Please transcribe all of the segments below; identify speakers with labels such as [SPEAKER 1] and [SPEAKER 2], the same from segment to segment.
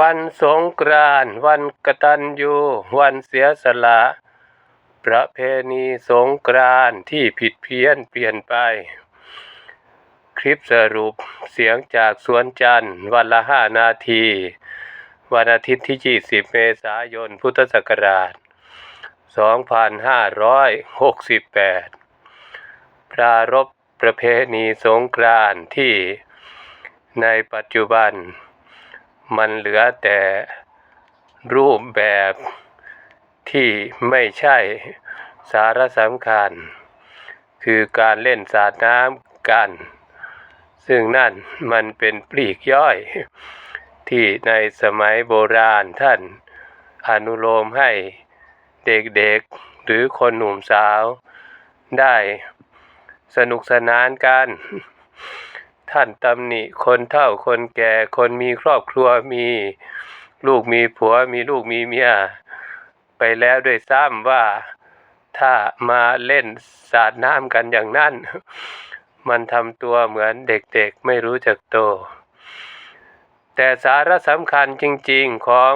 [SPEAKER 1] วันสงกรานต์วันกตัญญูวันเสียสละ ประเพณีสงกรานต์ที่ผิดเพี้ยนเปลี่ยนไป คลิปสรุปเสียงจากสวนจันทร์วันละห้านาที วันอาทิตย์ที่ 20 เมษายน พุทธศักราช 2568 ปรารบประเพณีสงกรานต์ที่ในปัจจุบัน มันเหลือแต่รูปแบบที่ไม่ใช่สาระสำคัญ คือการเล่นสาดน้ำกัน ซึ่งนั่นมันเป็นปลีกย่อย ที่ในสมัยโบราณท่านอนุโลมให้เด็กๆหรือคนหนุ่มสาวได้สนุกสนานกัน ท่านตำหนิ คนเฒ่าคนแก่คนมีครอบครัวมีลูกมีผัวมีลูกมีเมีย ไปแล้วด้วยซ้ำว่าถ้ามาเล่นสาดน้ำกันอย่างนั้น มันทำตัวเหมือนเด็กๆไม่รู้จักโต แต่สาระสำคัญจริงๆของ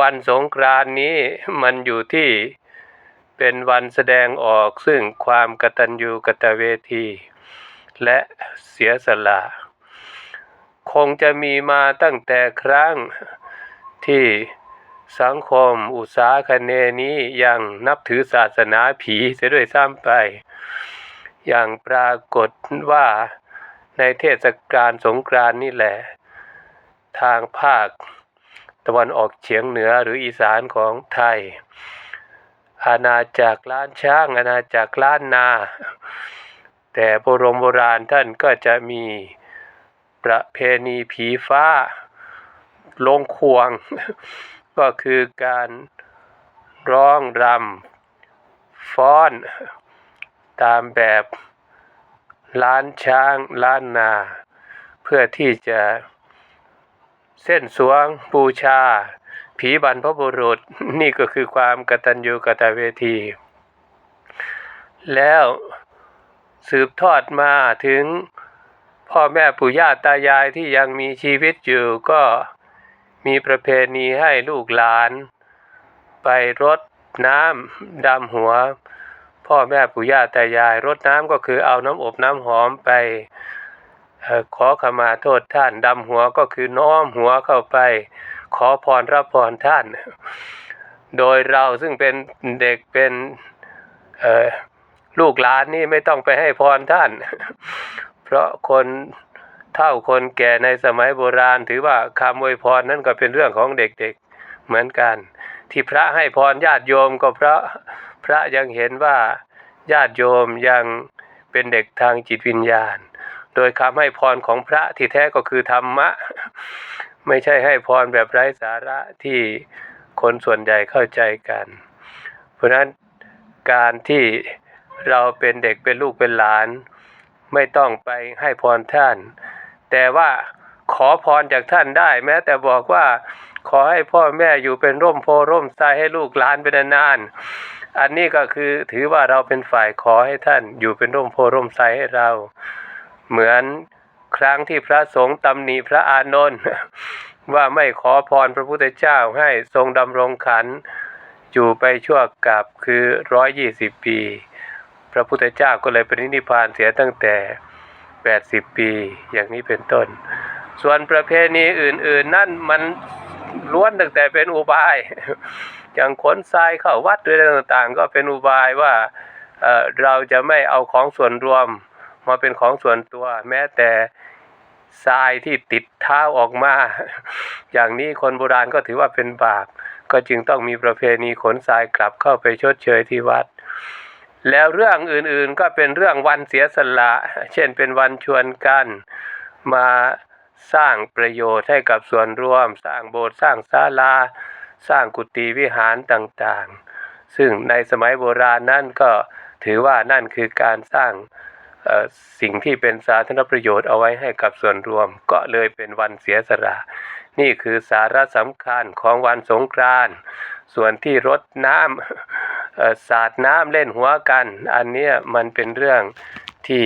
[SPEAKER 1] วันสงกรานนี้มันอยู่ที่เป็นวันแสดงออกซึ่งความกตัญญูกตเวที และเสียสละ คงจะมีมาตั้งแต่ครั้งที่สังคมอุตสาคเนนี้ยังนับถือศาสนาผีเสียด้วยซ้ำไป อย่างปรากฏว่าในเทศกาลสงกรานนี่แหละ ทางภาค ตะวันออกเฉียงเหนือหรืออีสานของไทย อาณาจักรล้านช้าง อาณาจักรล้านนา แต่โบรมโบราณท่านก็จะมีประเพณีผีฟ้าลงควง ก็คือการร้องรำฟ้อน ตามแบบล้านช้างล้านนา เพื่อที่จะเส้นสวงบูชา ผีบรรพบุรุษนี่ก็คือความกตัญญูกตเวที แล้ว สืบทอดมาถึงพ่อแม่ปู่ย่าตายายที่ยังมีชีวิตอยู่ก็มีประเพณีให้ลูกหลาน ไปรดน้ำดำหัว พ่อแม่ปู่ย่าตายายรดน้ำก็คือเอาน้ำอบน้ำหอมไปออขอขมาโทษท่านดำหัวก็คือน้อมหัวเข้าไป ขอพรรับพรท่าน โดยเราซึ่งเป็นเด็กเป็นเลูกหลานนี่ไม่ต้องไปให้พรท่าน เพราะคนเท่าคนแก่ในสมัยโบราณ ถือว่าคำอวยพรนั่นก็เป็นเรื่องของเด็กๆเหมือนกัน ที่พระให้พรญาติโยมก็เพราะพระยังเห็นว่าญาติโยมยังเป็นเด็กทางจิตวิญญาณ โดยคำให้พรของพระที่แท้ก็คือธรรมะ ไม่ใช่ให้พรแบบไร้สาระที่คนส่วนใหญ่เข้าใจกัน เพราะฉะนั้นการที่ เราเป็นเด็กเป็นลูกเป็นหลาน ไม่ต้องไปให้พรท่าน แต่ว่าขอพรจากท่านได้ แม้แต่บอกว่าขอให้พ่อแม่อยู่เป็นร่มโพร่มไทรให้ลูกหลานเป็นนานๆอันนี้ก็คือถือว่าเราเป็นฝ่ายขอให้ท่านอยู่เป็นร่มโพร่มไทรให้เรา เหมือนครั้งที่พระสงฆ์ตำหนิพระอานนท์ว่าไม่ขอพรพระพุทธเจ้าให้ทรงดำรงขันอยู่ไปชั่วกับคือร้อยยี่สิบปี พระพุทธเจ้าก็เลยปรินิพพานเสียตั้งแต่ 80 ปีอย่างนี้เป็นต้น ส่วนประเพณีอื่น ๆ นั่นมันล้วนตั้งแต่เป็นอุบาย อย่างขนทรายเข้าวัดหรืออะไรต่างๆ ก็เป็นอุบายว่าเเราจะไม่เอาของส่วนรวมมาเป็นของส่วนตัว แม้แต่ทรายที่ติดเท้าออกมา อย่างนี้คนโบราณก็ถือว่าเป็นบาป ก็จึงต้องมีประเพณีขนทรายกลับเข้าไปชดเชยที่วัด แล้วเรื่องอื่นๆก็เป็นเรื่องวันเสียสละ เช่นเป็นวันชวนกันมาสร้างประโยชน์ให้กับส่วนรวม สร้างโบสถ์สร้างศาลา สร้างกุฏิวิหารต่างๆ ซึ่งในสมัยโบราณนั่นก็ถือว่านั่นคือการสร้างสิ่งที่เป็นสาธารณประโยชน์เอาไว้ให้กับส่วนรวม ก็เลยเป็นวันเสียสละ นี่คือสาระสำคัญของวันสงกรานต์ ส่วนที่รดน้ำสาดน้ำเล่นหัวกัน อันนี้มันเป็นเรื่องที่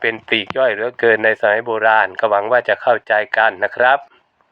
[SPEAKER 1] เป็นปลีกย่อยเหลือเกินในสมัยโบราณ ก็หวังว่าจะเข้าใจกันนะครับ